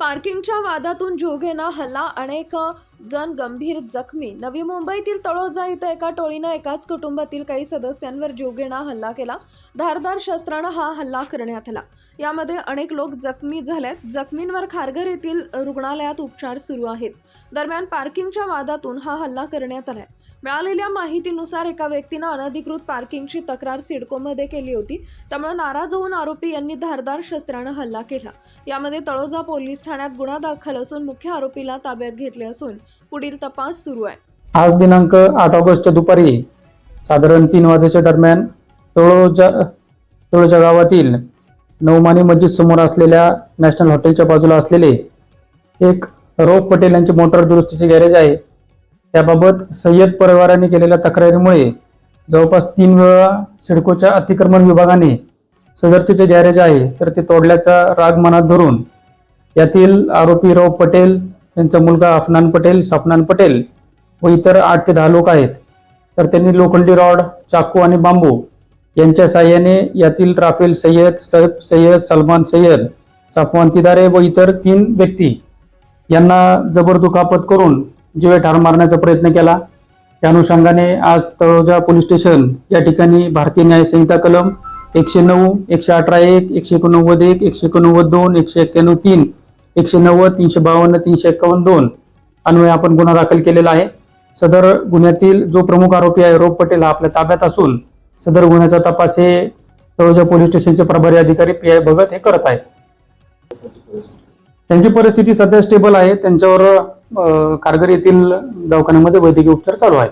पार्किंगच्या वादातून जोगेना हल्ला अनेक जण गंभीर जखमी. नवी मुंबईतील तळोजा इथं एका टोळीनं एकाच कुटुंबातील काही सदस्यांवर जोगेना हल्ला केला. धारदार शस्त्रानं हा हल्ला करण्यात आला. यामध्ये अनेक लोक जखमी झालेत. जखमींवर खारघर येथील रुग्णालयात उपचार सुरू आहेत. दरम्यान पार्किंगच्या वादातून हा हल्ला करण्यात आलाय. मिळालेल्या माहितीनुसार एका व्यक्तीनं अनधिकृत पार्किंगची तक्रार सिडकोमध्ये केली होती. त्यामुळे नाराज होऊन आरोपी यांनी धारदार शस्त्रानं हल्ला केला. यामध्ये तळोजा पोलीस ठाण्यात गुन्हा दाखल असून मुख्य आरोपीला ताब्यात घेतले असून पुढील तपास सुरू आहे. आज दिनांक आठ ऑगस्टच्या दुपारी साधारण तीन वाजेच्या दरम्यान तळोजा तळोजा गावातील नवमानी मस्जिद समोर असलेल्या नॅशनल हॉटेलच्या बाजूला असलेले एक रौफ पटेल यांचे मोटर दुरुस्तीचे गॅरेज आहे. त्याबाबत सय्यद परिवाराने केलेल्या तक्रारीमुळे जवळपास तीन वेळा सिडकोच्या अतिक्रमण विभागाने सदरचे जे गॅरेज आहे तर ते तोडल्याचा राग मनात धरून यातील आरोपी राव पटेल त्यांचा मुलगा अफनान पटेल सफनान पटेल व इतर आठ ते दहा लोक आहेत. तर त्यांनी लोखंडी रॉड चाकू आणि बांबू यांच्या साह्याने यातील राफेल सय्यद सैफ सय्यद सलमान सय्यद सफवान तिदारे व इतर तीन व्यक्ती यांना जबर दुखापत करून जीवे ठार मारण्याचा प्रयत्न केला. त्या अनुषंगाने आज तळोजा पोलीस स्टेशन या ठिकाणी भारतीय न्याय संहिता कलम एकशे नऊ एकशे अठरा एक एकशे एकोणनव्वद एक एकशे एकोणनव्वद दोन एकशे एक्क्याण्णव तीन एकशे नव्वद तीनशे बावन्न तीनशे एक्कावन्न दोन अन्वये आपण गुन्हा दाखल केलेला आहे. सदर गुन्ह्यातील जो प्रमुख आरोपी आहे रोप पटेल हा आपल्या ताब्यात असून सदर गुन्ह्याचा तपास हे तळोजा पोलीस स्टेशनचे प्रभारी अधिकारी पी आय भगत हे करत आहेत. त्यांची परिस्थिती सध्या स्टेबल आहे. त्यांच्यावर कारगर येथील दवाखान्यामध्ये वैद्यकीय उपचार चालू आहेत.